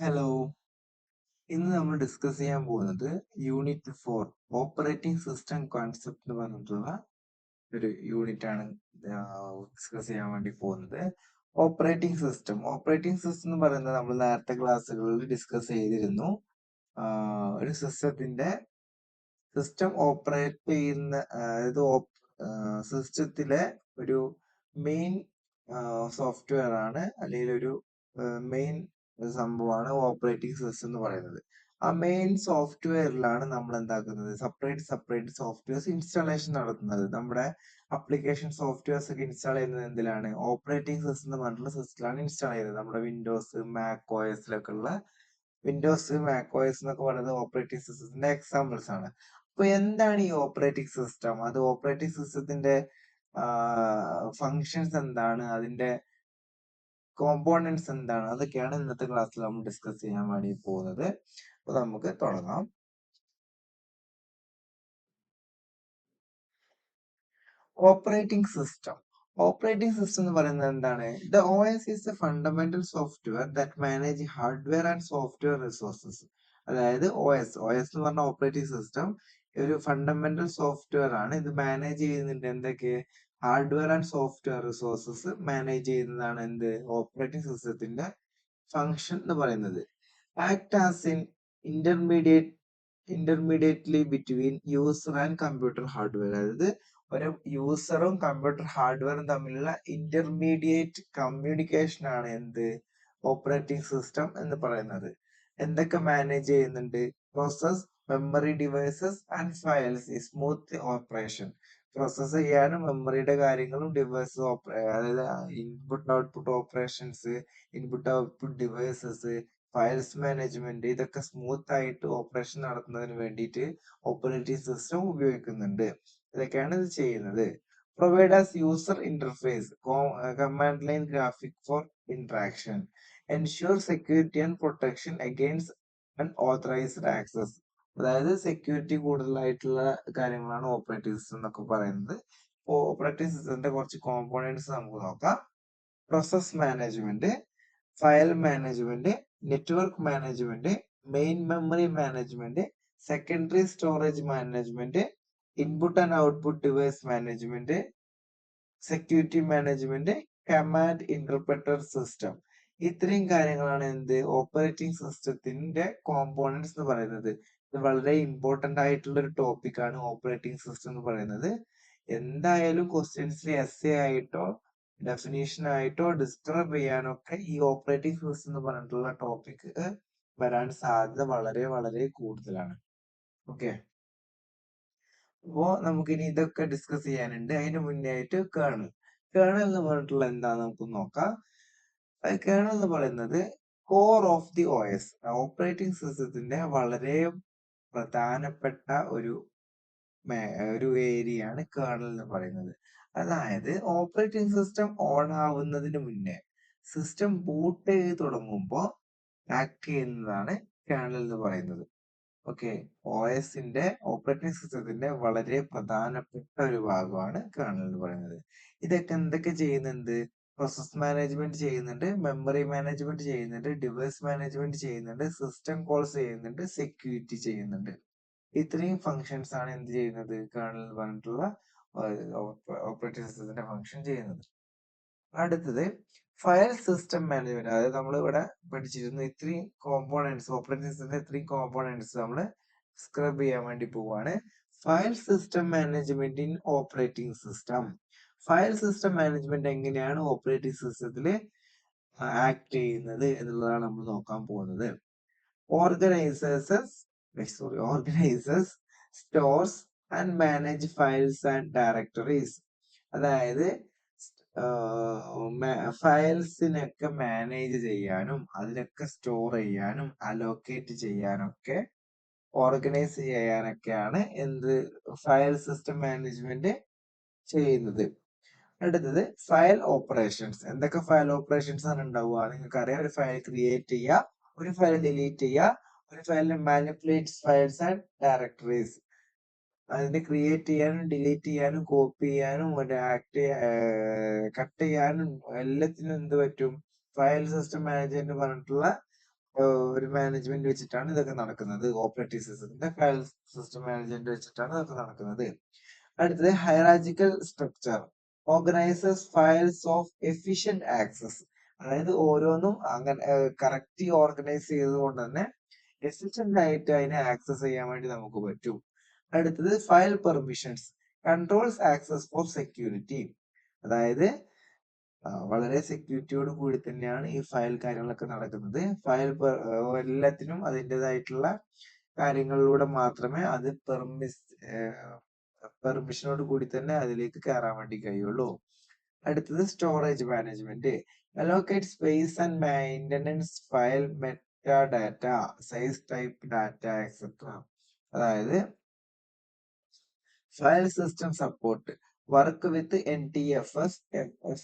Hello ഇന്ന് നമ്മൾ discuss ചെയ്യാൻ പോകുന്നത് unit four operating system concept എന്ന് പറഞ്ഞിട്ടുള്ള ഒരു യൂണിറ്റ് ആണ് ഡിസ്കസ് ചെയ്യാൻ വേണ്ടി പോകുന്നത്. ഓപ്പറേറ്റിംഗ് സിസ്റ്റം ഓപ്പറേറ്റിംഗ് സിസ്റ്റം എന്ന് പറയുന്നത് നമ്മൾ നേരത്തെ ക്ലാസ്സുകളിൽ ഡിസ്കസ് ചെയ്തിരുന്നു. ഒരു സിസ്റ്റത്തിന്റെ സിസ്റ്റം ഓപ്പറേറ്റ് ചെയ്യുന്ന അതായത് സിസ്റ്റത്തിലെ ഒരു മെയിൻ സോഫ്റ്റ്വെയർ ആണ്. അല്ലെങ്കിൽ ഒരു മെയിൻ സംഭവമാണ് ഓപ്പറേറ്റിംഗ് സിസ്റ്റം എന്ന് പറയുന്നത്. ആ മെയിൻ സോഫ്റ്റ്വെയറിലാണ് നമ്മൾ എന്താക്കുന്നത്? സെപ്പറേറ്റ് സെപ്പറേറ്റ് സോഫ്റ്റ്വെയർസ് ഇൻസ്റ്റാളേഷൻ നടത്തുന്നത്. നമ്മുടെ അപ്ലിക്കേഷൻ സോഫ്റ്റ്വെയർസ് ഒക്കെ ഇൻസ്റ്റാൾ ചെയ്യുന്നത് എന്തിലാണ്? ഓപ്പറേറ്റിംഗ് സിസ്റ്റം എന്ന് പറഞ്ഞിട്ടുള്ള സിസ്റ്റത്തിലാണ് ഇൻസ്റ്റാൾ ചെയ്യുന്നത്. നമ്മുടെ വിൻഡോസ് മാക് ഓയസിലൊക്കെ ഉള്ള വിൻഡോസ് മാക് ഓയസ് എന്നൊക്കെ പറയുന്നത് ഓപ്പറേറ്റിംഗ് സിസ്റ്റത്തിന്റെ എക്സാമ്പിൾസ് ആണ്. അപ്പൊ എന്താണ് ഈ ഓപ്പറേറ്റിംഗ് സിസ്റ്റം അത് ഓപ്പറേറ്റിംഗ് സിസ്റ്റത്തിന്റെ ഫങ്ഷൻസ് എന്താണ്? അതിന്റെ കോമ്പോണൻസ് എന്താണ്? അതൊക്കെയാണ് ഇന്നത്തെ ക്ലാസ്സിൽ നമ്മൾ ഡിസ്കസ് ചെയ്യാൻ വേണ്ടി പോകുന്നത്. അപ്പൊ നമുക്ക് തുടങ്ങാം. ഓപ്പറേറ്റിംഗ് സിസ്റ്റം ഓപ്പറേറ്റിംഗ് സിസ്റ്റം എന്ന് പറയുന്നത് എന്താണ്? The O S is a fundamental software that manage hardware and software resources അതായത് ഒ എസ് ഒ എസ് എന്ന് പറഞ്ഞ ഓപ്പറേറ്റിംഗ് സിസ്റ്റം ഒരു ഫണ്ടമെന്റൽ സോഫ്റ്റ്വെയർ ആണ്. ഇത് മാനേജ് ചെയ്യുന്നുണ്ട്. എന്തൊക്കെ? Hardware and software resources manage ചെയ്യുന്നതാണ് എന്ത്? ഓപ്പറേറ്റിംഗ് സിസ്റ്റത്തിന്റെ ഫങ്ഷൻ എന്ന് പറയുന്നത്. Act as in intermediate intermediately between user and computer hardware. അതായത് ഒരു യൂസറും കമ്പ്യൂട്ടർ ഹാർഡ്വെയറും തമ്മിലുള്ള ഇന്റർമീഡിയറ്റ് കമ്മ്യൂണിക്കേഷൻ ആണ് എന്ത്? ഓപ്പറേറ്റിംഗ് സിസ്റ്റം എന്ന് പറയുന്നത്. എന്തൊക്കെ മാനേജ് ചെയ്യുന്നുണ്ട്? Process memory devices and files smooth operation. Process ചെയ്യാനും മെമ്മറിയുടെ കാര്യങ്ങളും ഡിവൈസ് അതായത് input output operations input output devices files management ഇതൊക്കെ സ്മൂത്ത് ആയിട്ട് ഓപ്പറേഷൻ നടത്തുന്നതിന് വേണ്ടിയിട്ട് ഓപ്പറേറ്റിംഗ് സിസ്റ്റം ഉപയോഗിക്കുന്നുണ്ട്. ഇതൊക്കെയാണ് ഇത് ചെയ്യുന്നത്. Provide as user interface command line graphic for interaction ensure security and protection against unauthorized access അതായത് സെക്യൂരിറ്റി കൂടുതലായിട്ടുള്ള കാര്യങ്ങളാണ് ഓപ്പറേറ്റിംഗ് സിസ്റ്റം എന്നൊക്കെ പറയുന്നത്. ഓപ്പറേറ്റിംഗ് സിസ്റ്റത്തിന്റെ കുറച്ച് കോമ്പോണൻസ് നമുക്ക് നോക്കാം. Process management file management network management main memory management secondary storage management input and output device management security management command interpreter system ഇത്രയും കാര്യങ്ങളാണ് എന്ത്? ഓപ്പറേറ്റിംഗ് സിസ്റ്റത്തിന്റെ കോമ്പോണൻസ് എന്ന് പറയുന്നത്. വളരെ ഇമ്പോർട്ടന്റ് ആയിട്ടുള്ള ഒരു ടോപ്പിക് ആണ് ഓപ്പറേറ്റിംഗ് സിസ്റ്റം എന്ന് പറയുന്നത്. എന്തായാലും ക്വസ്റ്റ്യൻസിൽ എസ് എ ആയിട്ടോ ഡെഫിനേഷൻ ആയിട്ടോ ഡിസ്ക്രൈബ് ചെയ്യാനൊക്കെ ഈ ഓപ്പറേറ്റിംഗ് സിസ്റ്റം എന്ന് പറഞ്ഞിട്ടുള്ള ടോപ്പിക് വരാൻ സാധ്യത വളരെ വളരെ കൂടുതലാണ്. ഓക്കെ അപ്പോ നമുക്കിനി ഇതൊക്കെ ഡിസ്കസ് ചെയ്യാനുണ്ട്. അതിന് മുന്നേ ആയിട്ട് കേണൽ കേണൽ എന്ന് പറഞ്ഞിട്ടുള്ള എന്താന്ന് നമുക്ക് നോക്കാം. കേണൽ എന്ന് പറയുന്നത് core of the O S operating സിസ്റ്റത്തിന്റെ വളരെ പ്രധാനപ്പെട്ട ഒരു ഒരു ഏരിയയാണ് കേണൽ എന്ന് പറയുന്നത്. അതായത് ഓപ്പറേറ്റിംഗ് സിസ്റ്റം ഓൺ ആവുന്നതിന് മുന്നേ സിസ്റ്റം ബൂട്ട് ചെയ്ത് തുടങ്ങുമ്പോൾ ആക്ട് ചെയ്യുന്നതാണ് കേണൽ എന്ന് പറയുന്നത്. ഓക്കെ? ഒ എസിന്റെ ഓപ്പറേറ്റിംഗ് സിസ്റ്റത്തിന്റെ വളരെ പ്രധാനപ്പെട്ട ഒരു ഭാഗമാണ് കേണൽ എന്ന് പറയുന്നത്. ഇതൊക്കെ എന്തൊക്കെ ചെയ്യുന്നുണ്ട്? പ്രോസസ് മാനേജ്മെന്റ് ചെയ്യുന്നുണ്ട് മെമ്മറി മാനേജ്മെന്റ് ചെയ്യുന്നുണ്ട് ഡിവൈസ് മാനേജ്മെന്റ് ചെയ്യുന്നുണ്ട് സിസ്റ്റം കോൾസ് ചെയ്യുന്നുണ്ട് സെക്യൂരിറ്റി ചെയ്യുന്നുണ്ട്. ഇത്രയും ഫങ്ഷൻസ് ആണ് എന്ത് ചെയ്യുന്നത്? കേണൽ പറഞ്ഞിട്ടുള്ള ഓപ്പറേറ്റിംഗ് സിസ്റ്റത്തിന്റെ ഫങ്ഷൻ ചെയ്യുന്നത്. അടുത്തത് ഫയൽ സിസ്റ്റം മാനേജ്മെന്റ് അതായത് നമ്മൾ ഇവിടെ പഠിച്ചിരുന്നു ഇത്രയും കോമ്പോണൻസ് ഓപ്പറേറ്റിംഗ് സിസ്റ്റത്തിന്റെ ഇത്രയും കോമ്പോണൻസ് നമ്മൾ സ്ക്രബ് ചെയ്യാൻ വേണ്ടി പോവാണ്. File system management in operating system file system management എങ്ങനെയാണ് ഓപ്പറേറ്റിംഗ് സിസ്റ്റത്തിൽ ആക്ട് ചെയ്യുന്നത് എന്നുള്ളതാണ് നമ്മൾ നോക്കാൻ പോകുന്നത്. Organizes sorry organizes stores and manage files and directories. അതായത് ഫയൽസിനൊക്കെ മാനേജ് ചെയ്യാനും അതിനൊക്കെ സ്റ്റോർ ചെയ്യാനും അലോക്കേറ്റ് ചെയ്യാനൊക്കെ ഓർഗനൈസ് ചെയ്യാനൊക്കെയാണ് എന്ത് ഫയൽ സിസ്റ്റം മാനേജ്മെന്റ് ചെയ്യുന്നത്. അടുത്തത് ഫയൽ ഓപ്പറേഷൻസ് എന്തൊക്കെ ഫയൽ ഓപ്പറേഷൻസ് ആണ് ഉണ്ടാവുക? നിങ്ങൾക്ക് അറിയാം ഒരു ഫയൽ ക്രിയേറ്റ് ചെയ്യുക ഒരു ഫയൽ ഡിലീറ്റ് ചെയ്യുക ഒരു ഫയലിനെ മാനിപ്പുലേറ്റ് ഫയൽസ് ആൻഡ് ഡയറക്ടറീസ് അതിനെ ക്രിയേറ്റ് ചെയ്യാനും ഡിലീറ്റ് ചെയ്യാനും കോപ്പി ചെയ്യാനും ഒരു ആക്ട് കട്ട് ചെയ്യാനും എല്ലാത്തിനും എന്ത് പറ്റും? ഫയൽ സിസ്റ്റം മാനേജ്മെന്റ് പറഞ്ഞിട്ടുള്ള ഒരു മാനേജ്മെന്റ് വെച്ചിട്ടാണ് ഇതൊക്കെ നടക്കുന്നത്. ഓപ്പറേറ്റീവ് സിസ്റ്റത്തിന്റെ ഫയൽ സിസ്റ്റം മാനേജ്മെന്റ് വെച്ചിട്ടാണ് ഇതൊക്കെ നടക്കുന്നത്. അടുത്തത് hierarchical structure organizes files of efficient access അതായത് ഓരോന്നും അങ്ങനെ കറക്റ്റ് ഓർഗനൈസ് ചെയ്തുകൊണ്ട് തന്നെ എഫിഷ്യന്റ് ആയിട്ട് അതിനെ ആക്സസ് ചെയ്യാൻ വേണ്ടി നമുക്ക് പറ്റും. അടുത്തത് file permissions controls access for security അതായത് വളരെ സെക്യൂരിറ്റിയോട് കൂടി തന്നെയാണ് ഈ ഫയൽ കാര്യങ്ങളൊക്കെ നടക്കുന്നത്. ഫയൽ എല്ലാത്തിനും അതിന്റെതായിട്ടുള്ള കാര്യങ്ങളിലൂടെ മാത്രമേ അത് പെർമിസ് പെർമിഷനോട് കൂടി തന്നെ അതിലേക്ക് കയറാൻ വേണ്ടി കഴിയുള്ളൂ. അടുത്തത് storage management allocate space and maintenance file meta data size type data etcetera അതായത് file system support work with N T F S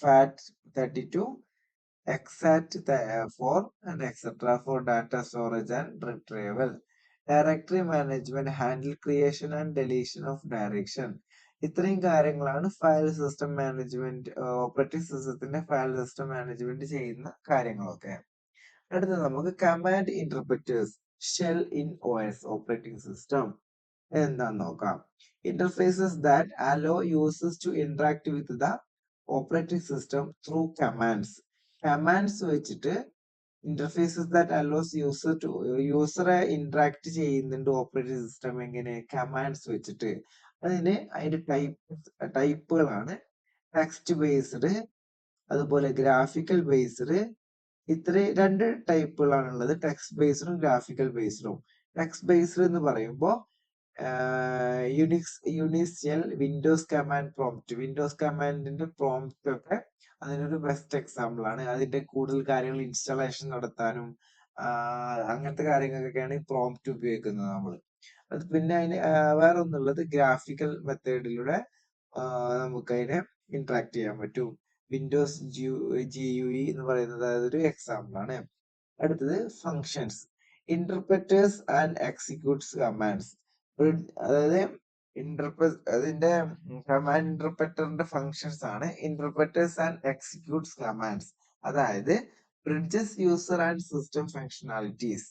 FAT thirty two ext four and etcetera for data storage and retrieval directory management handle creation and deletion of direction ഇത്രയും കാര്യങ്ങളാണ് file system management operating സിസ്റ്റത്തിന്റെ file system management ചെയ്യുന്ന കാര്യങ്ങളൊക്കെ. അടുത്ത നമുക്ക് command interpreters shell in O S operating system എന്താന്ന് നോക്കാം. Interfaces that allow uses to interact with the operating system through commands commands വെച്ചിട്ട് interfaces that allows user to യൂസറെ interact ചെയ്യുന്നുണ്ട് operating system എങ്ങനെ commands വെച്ചിട്ട്. അതിന് അതിന്റെ ടൈപ്പ് ടൈപ്പുകളാണ് text based അതുപോലെ ഗ്രാഫിക്കൽ ബേസ്ഡ് ഇത്ര രണ്ട് ടൈപ്പുകളാണുള്ളത് ടെക്സ്റ്റ് ബേസ്ഡും ഗ്രാഫിക്കൽ ബേസ്ഡും ടെക്സ്റ്റ് ബേസ്ഡ് എന്ന് പറയുമ്പോൾ യുനിക്സ് യുണിസിയൽ വിൻഡോസ് കമാൻഡ് പ്രോംപ്റ്റ് വിൻഡോസ് കമാൻഡിന്റെ പ്രോംപ്റ്റ് ഒക്കെ അതിനൊരു ബെസ്റ്റ് എക്സാമ്പിൾ ആണ്. അതിന്റെ കൂടുതൽ കാര്യങ്ങൾ ഇൻസ്റ്റാളേഷൻ നടത്താനും അങ്ങനത്തെ കാര്യങ്ങൾക്കൊക്കെയാണ് ഈ പ്രോംപ്റ്റ് ഉപയോഗിക്കുന്നത് നമ്മൾ. അത് പിന്നെ അതിന് വേറെ ഒന്നുള്ളത് ഗ്രാഫിക്കൽ മെത്തേഡിലൂടെ നമുക്ക് അതിനെ ഇന്ററാക്ട് ചെയ്യാൻ പറ്റും. വിൻഡോസ് ജി യു ഇ എന്ന് പറയുന്നത് അതൊരു എക്സാമ്പിൾ ആണ്. അടുത്തത് functions interpreters and executes commands അതായത് ഇന്റർപ്ര അതിന്റെ കമാൻഡ് ഇന്റർപ്രറ്ററിന്റെ ഫങ്ഷൻസ് ആണ് ഇന്റർപ്രറ്റേഴ്സ് ആൻഡ് എക്സിക്യൂട്ട്സ് കമാൻഡ്സ് അതായത് bridges user and system functionalities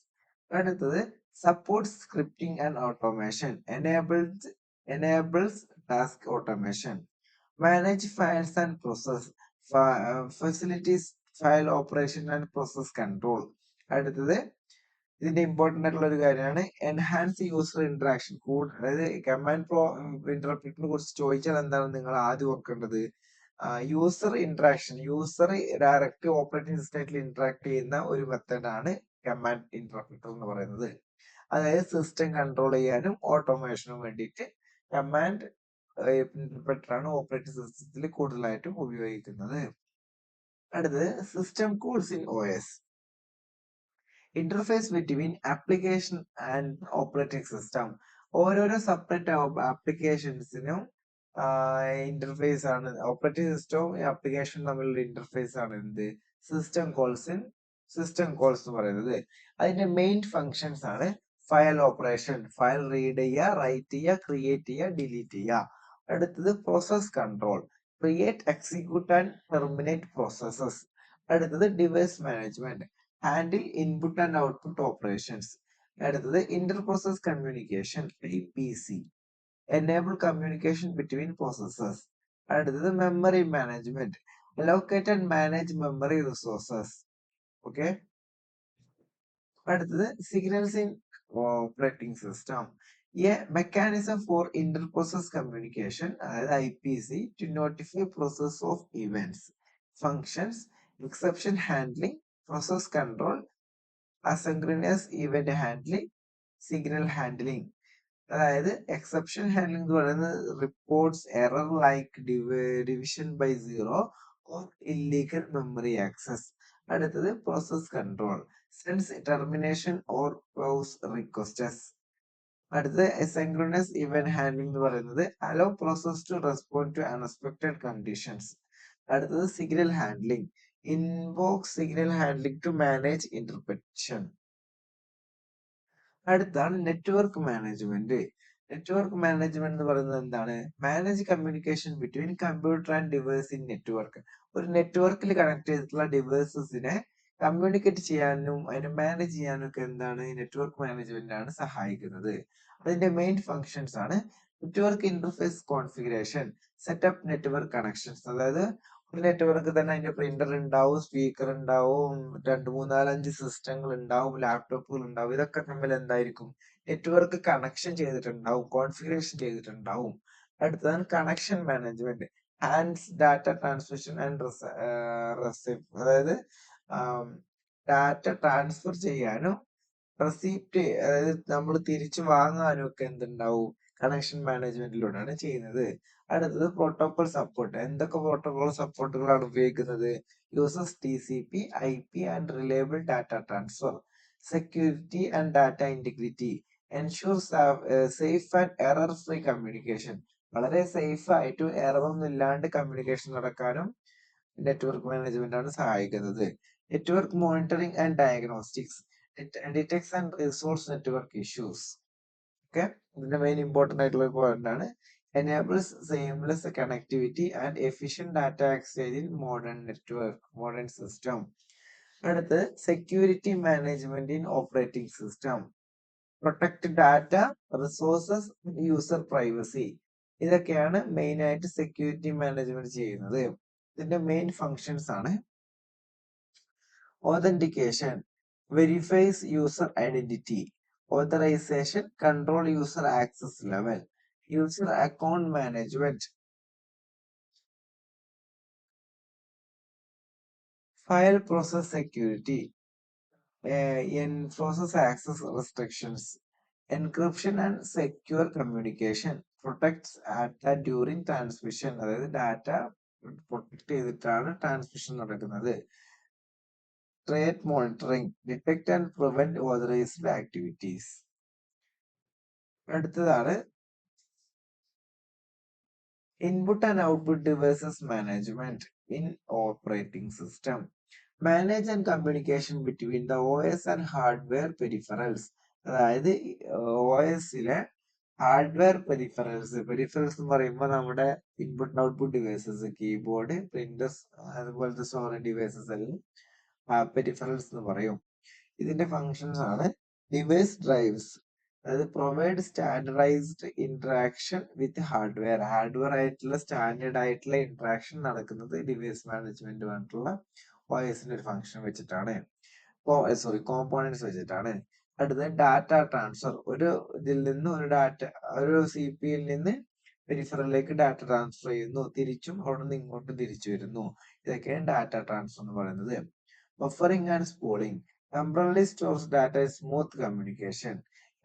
അടുത്തത് support scripting and automation enables enables task automation manage files and process facilities file operation and process control അടുത്തത് ഇതിന്റെ important ആയിട്ടുള്ള ഒരു കാര്യമാണ് എൻഹാൻസ് യൂസർ ഇന്ററാക്ഷൻ അതായത് command pro ഇന്റർപ്രിറ്റിനെ കുറിച്ച് ചോദിച്ചാൽ എന്താണ് നിങ്ങൾ ആദ്യം ഓർക്കേണ്ടത്? User interaction user direct operating സിസ്റ്റത്തിൽ ഇന്ററാക്ട് ചെയ്യുന്ന ഒരു മെത്തേഡാണ് കമാൻഡ് ഇന്റർപ്രിറ്റർ എന്ന് പറയുന്നത്. അതായത് സിസ്റ്റം കൺട്രോൾ ചെയ്യാനും ഓട്ടോമേഷനും വേണ്ടിയിട്ട് കമാൻഡ് ഇന്റർപ്രിറ്റർ ആണ് ഓപ്പറേറ്റിംഗ് സിസ്റ്റത്തിൽ കൂടുതലായിട്ടും ഉപയോഗിക്കുന്നത്. അടുത്തത് system calls in O S interface between application and operating system ഓരോരോ സെപ്പറേറ്റ് ആപ്ലിക്കേഷൻസിനും ഇന്റർഫേസ് ആണ്. ഓപ്പറേറ്റിംഗ് സിസ്റ്റവും ആപ്ലിക്കേഷൻ തമ്മിലുള്ള ഇന്റർഫേസ് ആണ് എന്ത്? System calls in system calls എന്ന് പറയുന്നത്. അതിന്റെ മെയിൻ ഫങ്ഷൻസ് ആണ് ഫയൽ ഓപ്പറേഷൻ ഫയൽ റീഡ് ചെയ്യുക റൈറ്റ് ചെയ്യുക ക്രിയേറ്റ് ചെയ്യുക ഡിലീറ്റ് ചെയ്യുക. അടുത്തത് process control create execute and terminate processes അടുത്തത് device management handle input and output operations അടുത്തത് inter process communication I P C enable communication between processes അടുത്തത് memory management allocate and manage memory resources okay അടുത്തത് signals in operating system a mechanism for inter process communication അതായത് I P C to notify process of events functions exception handling process control asynchronous event handling signal handling അതായത് exception handling എന്ന് പറയുന്നത് reports error like division by zero or illegal memory access അടുത്തത് process control sends termination or pause requests അടുത്തത് എസംഗ്രണസ് event handling എന്ന് പറയുന്നത് allow process to respond to unexpected conditions അടുത്തത് signal handling invoke signal handling to manage interruption അടുത്താണ് network management network management എന്ന് പറയുന്നത് എന്താണ്? Manage communication between computer and device in network ഒരു നെറ്റ്വർക്കിൽ കണക്ട് ചെയ്തിട്ടുള്ള ഡിവൈസസിനെ കമ്മ്യൂണിക്കേറ്റ് ചെയ്യാനും അതിനെ മാനേജ് ചെയ്യാനും ഒക്കെ എന്താണ്? നെറ്റ്വർക്ക് മാനേജ്മെന്റ് ആണ് സഹായിക്കുന്നത്. അതിന്റെ മെയിൻ ഫങ്ഷൻസ് ആണ് network interface configuration setup network connections അതായത് നെറ്റ്വർക്ക് തന്നെ അതിന്റെ പ്രിന്റർ ഉണ്ടാവും സ്പീക്കർ ഉണ്ടാവും രണ്ട് മൂന്നാലഞ്ച് സിസ്റ്റങ്ങൾ ഉണ്ടാവും ലാപ്ടോപ്പുകൾ ഉണ്ടാവും ഇതൊക്കെ തമ്മിൽ എന്തായിരിക്കും? നെറ്റ്വർക്ക് കണക്ഷൻ ചെയ്തിട്ടുണ്ടാവും കോൺഫിഗറേഷൻ ചെയ്തിട്ടുണ്ടാവും. അടുത്തതാണ് connection management handles data transmission and receipt അതായത് ഡാറ്റ ട്രാൻസ്ഫർ ചെയ്യാനും റെസിപ്റ്റ് അതായത് നമ്മൾ തിരിച്ചു വാങ്ങാനും ഒക്കെ എന്തുണ്ടാവും? കണക്ഷൻ മാനേജ്മെന്റിലൂടെയാണ് ചെയ്യുന്നത്. അടുത്തത് പ്രോട്ടോകോൾ സപ്പോർട്ട് എന്തൊക്കെ പ്രോട്ടോകോൾ സപ്പോർട്ടുകളാണ് ഉപയോഗിക്കുന്നത്? Uses T C P I P and reliable data transfer security and data integrity ensure safe and error free communication വളരെ സേഫ് ആയിട്ടും എററൊന്നും ഇല്ലാണ്ട് കമ്മ്യൂണിക്കേഷൻ നടക്കാനും നെറ്റ്വർക്ക് മാനേജ്മെന്റ് ആണ് സഹായിക്കുന്നത്. Network monitoring and diagnostics detects and resource network issues okay ഇതിന്റെ main important ആയിട്ടുള്ള point ആണ്. Enables seamless connectivity and efficient data exchange in modern network modern system അടുത്ത് security management in operating system protect data resources user privacy ഇതൊക്കെയാണ് main ആയിട്ട് security management ചെയ്യുന്നത്. ഇതിന്റെ main functions ആണ്. Authentication verifies user identity authorization control user access level user account management file process security process access restrictions encryption and secure communication protects data during transmission അതായത് data protect ചെയ്തിട്ടാണ് transmission നടക്കുന്നത്. Threat monitoring detect and prevent authorized activities അടുത്തതാണ്. Input and output devices management in operating system manage and communication between the O S and hardware peripherals അതായത് O എസിലെ hardware peripherals peripherals എന്ന് പറയുമ്പോൾ നമ്മുടെ input output devices keyboard printers അതുപോലത്തെ storage devices എല്ലാം peripherals എന്ന് പറയും. ഇതിന്റെ ഫങ്ഷൻസ് ആണ് ഡിവൈസ് ഡ്രൈവ്സ് അതായത് provide standardized interaction with hardware hardware ആയിട്ടുള്ള സ്റ്റാൻഡേർഡ് ആയിട്ടുള്ള ഇന്ററാക്ഷൻ നടക്കുന്നത് ഡിവൈസ് മാനേജ്മെന്റ് പറഞ്ഞിട്ടുള്ള ഒ എസിന്റെ ഒരു ഫങ്ഷൻ വെച്ചിട്ടാണ്. സോറി കോമ്പോണൻസ് വെച്ചിട്ടാണ്. അടുത്തത് ഡാറ്റ ട്രാൻസ്ഫർ ഒരു ഇതിൽ നിന്ന് ഒരു ഡാറ്റ ഒരു സി പി യിൽ നിന്ന് പെരിഫറലിലേക്ക് ഡാറ്റ ട്രാൻസ്ഫർ ചെയ്യുന്നു. തിരിച്ചും അവിടെ നിന്ന് ഇങ്ങോട്ട് തിരിച്ചു വരുന്നു. ഇതൊക്കെയാണ് ഡാറ്റ ട്രാൻസ്ഫർ എന്ന് പറയുന്നത്. Buffering and spooling temporarily stores data smooth communication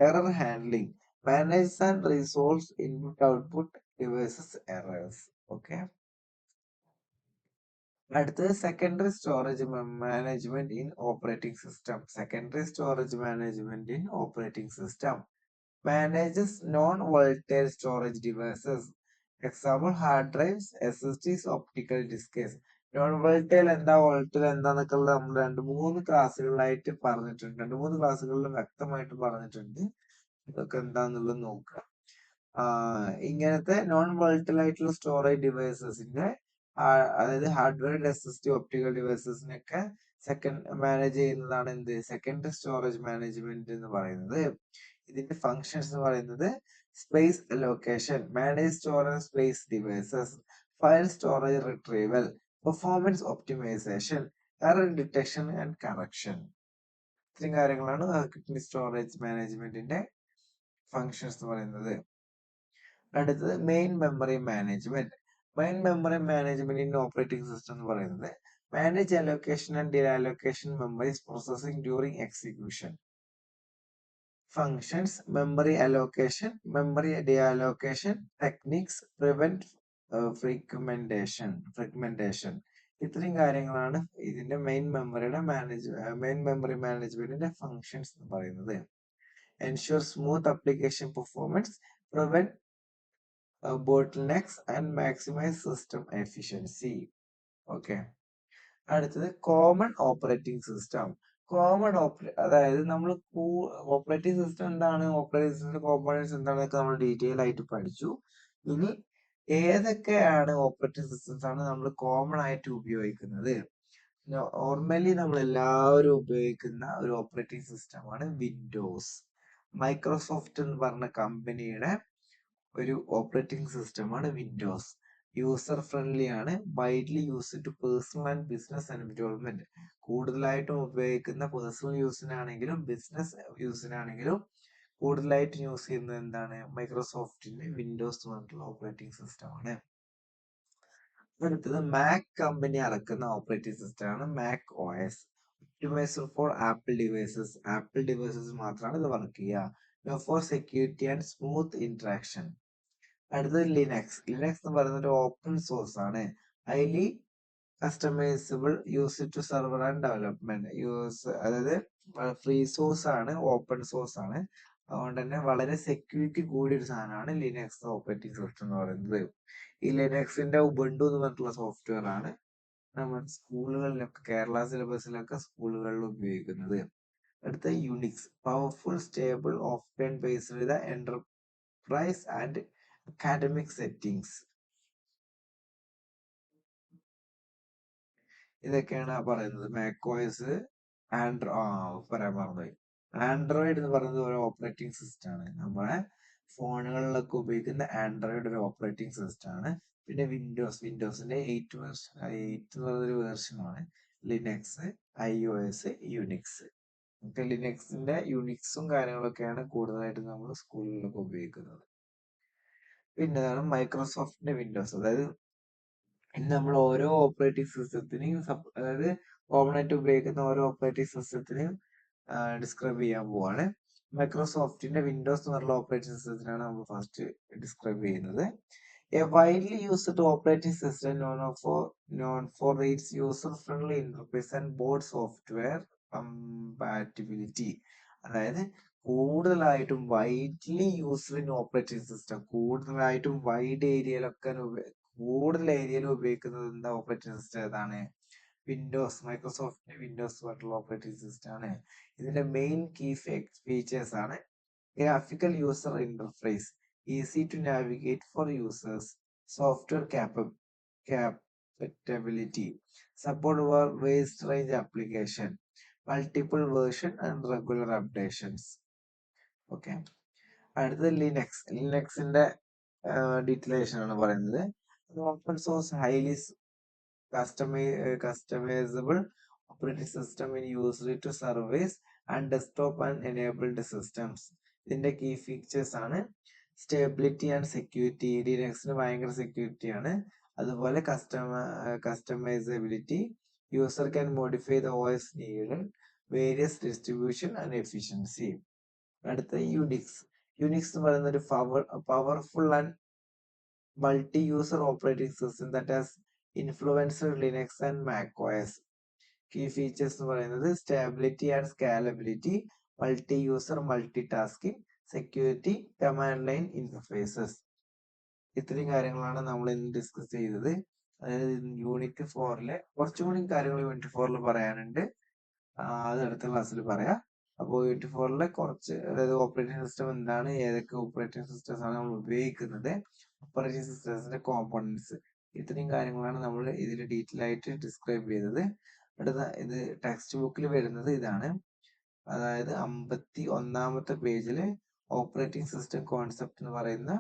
error handling manage and resolves input output devices errors okay അടുത്തത് secondary storage management in operating system secondary storage management in operating system manages non volatile storage devices example hard drives S S Ds optical disks non എന്താ volatile എന്താന്നൊക്കെ ഉള്ളത് നമ്മൾ രണ്ട് മൂന്ന് ക്ലാസ്സുകളിലായിട്ട് പറഞ്ഞിട്ടുണ്ട്. രണ്ട് മൂന്ന് ക്ലാസ്സുകളിൽ വ്യക്തമായിട്ട് പറഞ്ഞിട്ടുണ്ട്. ഇതൊക്കെ എന്താന്നുള്ളത് നോക്കുക. ഇങ്ങനത്തെ നോൺ വോൾട്ടൽ ആയിട്ടുള്ള സ്റ്റോറേജ് ഡിവൈസസിന്റെ അതായത് ഹാർഡ്വെയർ ടി ഒപ്റ്റിക്കൽ ഡിവൈസസിനൊക്കെ സെക്കൻഡ് മാനേജ് ചെയ്യുന്നതാണ് എന്ത്? സെക്കൻഡറി സ്റ്റോറേജ് മാനേജ്മെന്റ് എന്ന് പറയുന്നത്. ഇതിന്റെ ഫങ്ഷൻസ് എന്ന് പറയുന്നത് space allocation manage storage space devices file storage retrieval performance optimization error detection and correction ഇത്രയും കാര്യങ്ങളാണ് സ്റ്റോറേജ് മാനേജ്മെന്റിന്റെ ഫങ്ഷൻസ് എന്ന് പറയുന്നത്. അടുത്തത് main memory management main memory management in operating system എന്ന് പറയുന്നത് manage allocation and deallocation memories processing during execution functions memory allocation memory deallocation techniques prevent fragmentation fragmentation ഇത്രയും കാര്യങ്ങളാണ് ഇതിന്റെ മെയിൻ മെമ്മറിയുടെ മാനേജ് മെയിൻ മെമ്മറി മാനേജ്മെന്റിന്റെ ഫങ്ഷൻസ് എന്ന് പറയുന്നത്. Ensure smooth application performance prevent bottlenecks and maximize system efficiency okay അടുത്തത് common operating system common ഓപ്പറേ അതായത് നമ്മൾ ഓപ്പറേറ്റിംഗ് സിസ്റ്റം എന്താണ്? ഓപ്പറേറ്റിംഗ് സിസ്റ്റം കോമ്പോണൻസ് എന്താണെന്നൊക്കെ നമ്മൾ ഡീറ്റെയിൽ ആയിട്ട് പഠിച്ചു. ഇനി ഏതൊക്കെയാണ് ഓപ്പറേറ്റിംഗ് സിസ്റ്റംസ് ആണ് നമ്മൾ കോമൺ ആയിട്ട് ഉപയോഗിക്കുന്നത്? നോർമലി നമ്മൾ എല്ലാവരും ഉപയോഗിക്കുന്ന ഒരു ഓപ്പറേറ്റിംഗ് സിസ്റ്റമാണ് വിൻഡോസ്. മൈക്രോസോഫ്റ്റ് എന്ന് പറഞ്ഞ കമ്പനിയുടെ ഒരു ഓപ്പറേറ്റിംഗ് സിസ്റ്റമാണ് വിൻഡോസ്. യൂസർ ഫ്രണ്ട്ലി ആണ്. Widely use to personal and business environment കൂടുതലായിട്ടും ഉപയോഗിക്കുന്ന പേഴ്സണൽ യൂസിനാണെങ്കിലും ബിസിനസ് യൂസിനാണെങ്കിലും കൂടുതലായിട്ട് യൂസ് ചെയ്യുന്നത് എന്താണ്? മൈക്രോസോഫ്റ്റിന്റെ വിൻഡോസ് എന്ന് പറഞ്ഞിട്ടുള്ള ഓപ്പറേറ്റിംഗ് സിസ്റ്റം ആണ്. അടുത്തത് മാക് കമ്പനി ഇറക്കുന്ന ഓപ്പറേറ്റിംഗ് സിസ്റ്റം ആണ് Mac O S optimizer for Apple devices Apple devices മാത്രമാണ് ഇത് വർക്ക് ചെയ്യുക. For security and smooth interaction അടുത്തത് ലിനക്സ് ലിനക്സ് എന്ന് പറയുന്ന ഒരു ഓപ്പൺ സോഴ്സ് ആണ്. Highly customizable use to server and development use അതായത് ഫ്രീ സോഴ്സ് ആണ് ഓപ്പൺ സോഴ്സ് ആണ്. അതുകൊണ്ട് തന്നെ വളരെ സെക്യൂരിറ്റി കൂടിയ ഒരു സാധനമാണ് ലിനക്സ് ഓപ്പറേറ്റിംഗ് സിസ്റ്റം എന്ന് പറയുന്നത്. ഈ ലിനക്സിന്റെ ഉബണ്ടു എന്ന് പറഞ്ഞിട്ടുള്ള സോഫ്റ്റ്വെയർ ആണ് നമ്മൾ സ്കൂളുകളിലൊക്കെ കേരള സിലബസിലൊക്കെ സ്കൂളുകളിൽ ഉപയോഗിക്കുന്നത്. അടുത്ത Unix powerful stable offline based ചെയ്ത എന്റർപ്രൈസ് ആൻഡ് അക്കാഡമിക് സെറ്റിംഗ്സ് ഇതൊക്കെയാണ് പറയുന്നത്. മാക്കോയ്സ് ആൻഡ്രോ പറയാൻ മറന്നുപോയി. ആൻഡ്രോയിഡ് എന്ന് പറയുന്നത് ഒരു ഓപ്പറേറ്റിംഗ് സിസ്റ്റം ആണ്. നമ്മളെ ഫോണുകളിലൊക്കെ ഉപയോഗിക്കുന്ന ആൻഡ്രോയിഡ് ഒരു ഓപ്പറേറ്റിംഗ് സിസ്റ്റം ആണ്. പിന്നെ വിൻഡോസ് വിൻഡോസിന്റെ എയ്റ്റ് വേർഷൻ എയ്റ്റ് ഒരു വേർഷനാണ് Linux I O S Unix നമുക്ക് ലിനക്സിന്റെ യുണിക്സും കാര്യങ്ങളൊക്കെയാണ് കൂടുതലായിട്ട് നമ്മൾ സ്കൂളുകളിലൊക്കെ ഉപയോഗിക്കുന്നത്. പിന്നെ മൈക്രോസോഫ്റ്റിന്റെ വിൻഡോസ് അതായത് നമ്മൾ ഓരോ ഓപ്പറേറ്റിംഗ് സിസ്റ്റത്തിനെയും അതായത് കോമൺ ആയിട്ട് ഉപയോഗിക്കുന്ന ഓരോ ഓപ്പറേറ്റിംഗ് സിസ്റ്റത്തിനെയും ഡിസ്ക്രൈബ് ചെയ്യാൻ പോവാണ്. മൈക്രോസോഫ്റ്റിന്റെ വിൻഡോസ് എന്നുള്ള ഓപ്പറേറ്റിംഗ് സിസ്റ്റത്തിനാണ് നമ്മൾ ഫസ്റ്റ് ഡിസ്ക്രൈബ് ചെയ്യുന്നത്. A widely used operating system known for known for its user friendly interface and broad software compatibility അതായത് കൂടുതലായിട്ടും widely used in operating system കൂടുതലായിട്ടും വൈഡ് ഏരിയയിലൊക്കെ കൂടുതൽ ഏരിയയിൽ ഉപയോഗിക്കുന്നത് എന്താ ഓപ്പറേറ്റിംഗ് സിസ്റ്റം ഏതാണ്? വിൻഡോസ് മൈക്രോസോഫ്റ്റിന്റെ വിൻഡോസ് പോലുള്ള ഓപ്പറേറ്റിംഗ് സിസ്റ്റം ആണ്. ഇതിന്റെ മെയിൻ കീ ഫീച്ചേഴ്സ് ആണ്. Graphical user interface easy to navigate for users software capability support for vast range application multiple version and regular updations okay അടുത്തത് ലിനക്സ് ലിനക്സിന്റെ ഡീറ്റെയിലേഷൻ ആണ് പറയുന്നത്. Open source highly customizable operating system in used to service and desktop and enabled systems. ഇതിന്റെ key features ആണ്. Stability and security ലിനക്സിന് ഭയങ്കര security ആണ്. അതുപോലെ കസ്റ്റമ customizability user can modify the OS need various distribution and efficiency അടുത്ത Unix Unix എന്ന് പറയുന്ന ഒരു power powerful and multi user operating system that has influencer Linux and macOS key features എന്ന് പറയുന്നത് stability and scalability multi user multi tasking security command line interfaces ഇത്രയും കാര്യങ്ങളാണ് നമ്മൾ ഇന്ന് ഡിസ്കസ് ചെയ്തത്. അതായത് യൂണിറ്റ് ഫോറിലെ കുറച്ചുകൂടി കാര്യങ്ങൾ യൂണിറ്റ് ഫോറിൽ പറയാനുണ്ട്. അത് അടുത്ത ക്ലാസ്സിൽ പറയാം. അപ്പോൾ യൂണിറ്റ് ഫോറിലെ കുറച്ച് അതായത് ഓപ്പറേറ്റിംഗ് സിസ്റ്റം എന്താണ് ഏതൊക്കെ ഓപ്പറേറ്റിംഗ് സിസ്റ്റംസ് ആണ് നമ്മൾ ഉപയോഗിക്കുന്നത് ഓപ്പറേറ്റിംഗ് സിസ്റ്റംസിന്റെ കോമ്പോണൻസ് ഇത്രയും കാര്യങ്ങളാണ് നമ്മൾ ഇതിൽ ഡീറ്റെയിൽ ആയിട്ട് ഡിസ്ക്രൈബ് ചെയ്തത്. അടുത്ത ഇത് ടെക്സ്റ്റ് ബുക്കിൽ വരുന്നത് ഇതാണ്. അതായത് അമ്പത്തി ഒന്നാമത്തെ പേജിൽ ഓപ്പറേറ്റിംഗ് സിസ്റ്റം കോൺസെപ്റ്റ് എന്ന് പറയുന്ന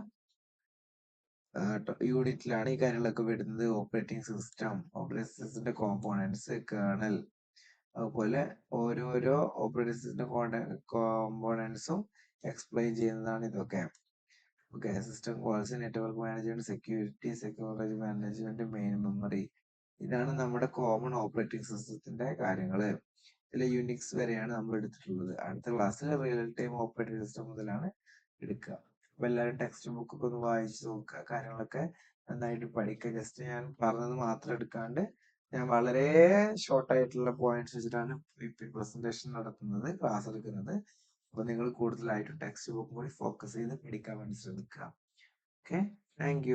യൂണിറ്റിലാണ് ഈ കാര്യങ്ങളൊക്കെ വരുന്നത്. ഓപ്പറേറ്റിംഗ് സിസ്റ്റം ഓപ്പറേറ്റിംഗ് സിസ്റ്റത്തിന്റെ കോമ്പോണൻസ് കേണൽ അതുപോലെ ഓരോരോ ഓപ്പറേറ്റിംഗ് സിസ്റ്റത്തിന്റെ കോമ്പോണൻസും എക്സ്പ്ലെയിൻ ചെയ്യുന്നതാണ് ഇതൊക്കെ. Okay system calls network management security security management main memory ഇതാണ് നമ്മുടെ കോമൺ ഓപ്പറേറ്റിംഗ് സിസ്റ്റത്തിന്റെ കാര്യങ്ങൾ ഇതിൽ യുണിക്സ് വരെയാണ് നമ്മൾ എടുത്തിട്ടുള്ളത്. അടുത്ത ക്ലാസ്സിൽ റിയൽ ടൈം ഓപ്പറേറ്റിംഗ് സിസ്റ്റം മുതലാണ് എടുക്കുക. അപ്പൊ എല്ലാവരും ടെക്സ്റ്റ് ബുക്ക് ഒക്കെ ഒന്ന് വായിച്ചു നോക്കുക. കാര്യങ്ങളൊക്കെ നന്നായിട്ട് പഠിക്കുക. ജസ്റ്റ് ഞാൻ പറഞ്ഞത് മാത്രം എടുക്കാണ്ട് ഞാൻ വളരെ ഷോർട്ട് ആയിട്ടുള്ള പോയിന്റ്സ് വെച്ചിട്ടാണ് പ്രസന്റേഷൻ നടത്തുന്നത് ക്ലാസ് എടുക്കുന്നത്. അപ്പൊ നിങ്ങൾ കൂടുതലായിട്ട് ടെക്സ്റ്റ് ബുക്കും കൂടി ഫോക്കസ് ചെയ്ത് പഠിക്കാൻ വേണ്ടി ശ്രമിക്കുക. Okay thank